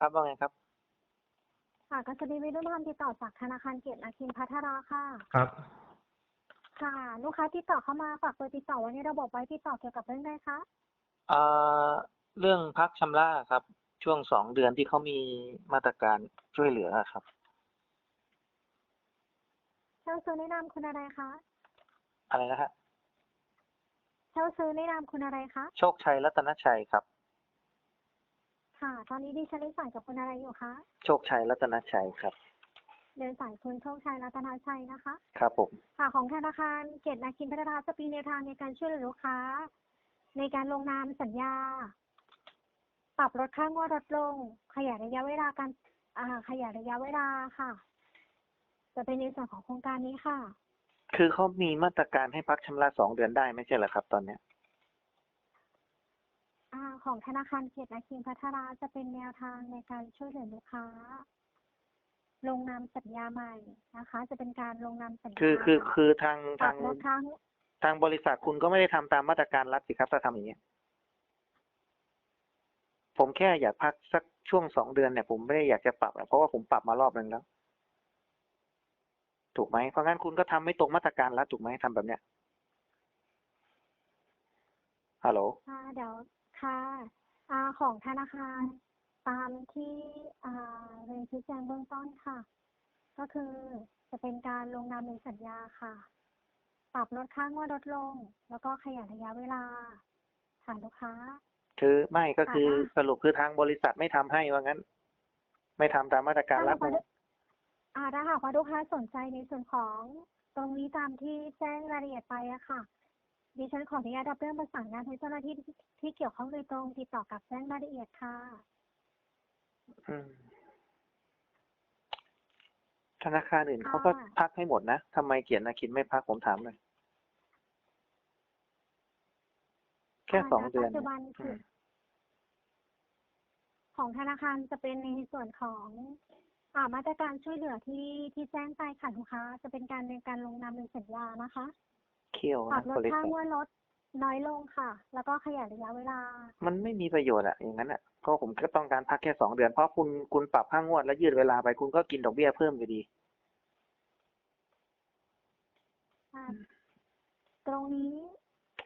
ครับว่าไงครับ ค่ะก็จะมีวิรุธธรรมติดต่อจากธนาคารเกียรตินาคินพัทราค่ะ ครับ ค่ะ ลูกค้าติดต่อเข้ามาฝากเบอร์ติดต่อไว้ในระบบไว้ติดต่อเกี่ยวกับเรื่องใดคะเอ่อ เรื่องพักชำระครับ ช่วงสองเดือนที่เขามีมาตรการช่วยเหลือครับ เช่าซื้อแนะนามคุณอะไรคะอะไรนะฮะเช่าซื้อแนะนามคุณอะไรคะ โชคชัยรัตนชัยครับ ค่ะ ตอนนี้ดิฉันได้สายกับคุณอะไรอยู่คะ โชคชัยรัตนชัยครับ เดินสายคุณโชคชัยรัตนาชัยนะคะ ครับผม ค่ะ ของธนาคารเกียรตินาคินพัฒนาจะมีแนวทางในการช่วยเหลือลูกค้า ในการลงนามสัญญา ปรับลดค่างวดลดลง ขยายระยะเวลาการอ่า ขยายระยะเวลาค่ะ จะเป็นในส่วนของโครงการนี้ค่ะ คือเขามีมาตรการให้พักชำระสองเดือนได้ไม่ใช่เหรอครับ ตอนเนี้ย อ่าของธนาคารเกียรตินาคินพัฒนาจะเป็นแนวทางในการช่วยเหลือลูกค้า ลงนามสัญญาใหม่นะคะ จะเป็นการลงนามสัญญาคือคือคือทางปรัทาบงลดค่างทางบริษัทคุณก็ไม่ได้ทำตามมาตรการรัฐสิครับถ้าทำอย่างเงี้ยผมแค่อยากพักสักช่วงสองเดือนเนี่ยผมไม่ได้อยากจะปรับอะเพราะว่าผมปรับมารอบนึงแล้ว ถูกไหมเพราะงั้นคุณก็ทำไม่ตรงมาตรการรัฐถูกไหมทำแบบเนี้ยฮัลโหลค่ะเดี๋ยว ค่ะอ่าของธนาคารตามที่อ่าเรียนชี้แจงเบื้องต้นค่ะ ก็คือจะเป็นการลงนามในสัญญาค่ะ ปรับลดค่างวดลดลง แล้วก็ขยายระยะเวลาค่ะลูกค้า คือไม่ก็คือค่ะสรุปคือทางบริษัทไม่ทำให้ว่างั้น ไม่ทำตามมาตรการรัฐถ้าหากว่าอ่าถ้าหากว่าลูกค้าสนใจในส่วนของตรงนี้ตามที่แจ้งรายละเอียดไปอะค่ะ ดิฉันขออนุญาตรับเรื่องประสานงานให้เจ้าหน้าที่ที่ที่เกี่ยวข้องโดยตรงติดต่อกลับแจ้งรายละเอียดค่ะ อืม ธนาคารอื่นเขาก็ค่ะ พักให้หมดนะทำไมเกียรตินาคินไม่พักผมถามเลยแค่สองเดือนปัจจุบันคืออของธนาคารจะเป็นในส่วนของอ่ามาตรการช่วยเหลือที่ที่แจ้งไปค่ะลูกค้าจะเป็นการในการลงนามในสัญญานะคะ เคี่ยวปรันะบลบดริค่าษัทงวดลดน้อยลงค่ะ แล้วก็ขยายระยะเวลา มันไม่มีประโยชน์อะอย่างนั้นอะเพราะผมก็ต้องการพักแค่สองเดือน เพราะคุณคุณปรับค่างวดแล้วยืดเวลาไปคุณก็กินดอกเบี้ยเพิ่มอยู่ดีอ่าตรงนี้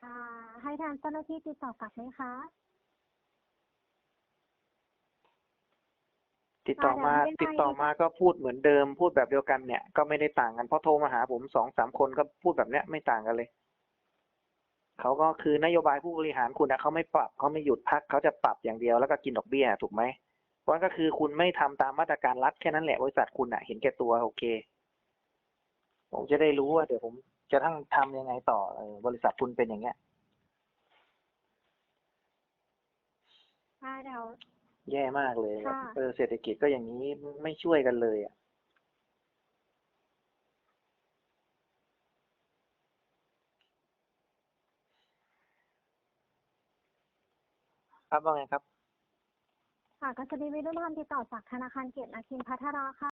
อ่าให้ทางเจ้าหน้าที่ติดต่อกลับไหมคะ ติดต่อมาอ่าเดี๋ยวไม่เป็นไรติดต่อมาก็พูดเหมือนเดิม พูดแบบเดียวกันเนี่ย ก็ไม่ได้ต่างกัน เพราะโทรมาหาผมสองสามคนก็พูดแบบเนี้ยไม่ต่างกันเลย เขาก็คือนโยบายผู้บริหารคุณนะเขาไม่ปรับเขาไม่หยุดพักเขาจะปรับอย่างเดียวแล้วก็กินดอกเบี้ยถูกไหมเพราะงั้นก็คือคุณไม่ทำตามมาตรการรัฐแค่นั้นแหละบริษัทคุณอะเห็นแก่ตัวโอเค ผมจะได้รู้ว่าเดี๋ยวผมจะต้องทำยังไงต่อเออบริษัทคุณเป็นอย่างเงี้ยอ่าเดี๋ยว แย่มากเลยค่ะ เออเศรษฐกิจก็อย่างนี้ไม่ช่วยกันเลยอะ ครับว่าไงครับ ค่ะก็จะมีวิรุธธรรมติดต่อจากธนาคารเกียรตินาคินพัทราค่ะ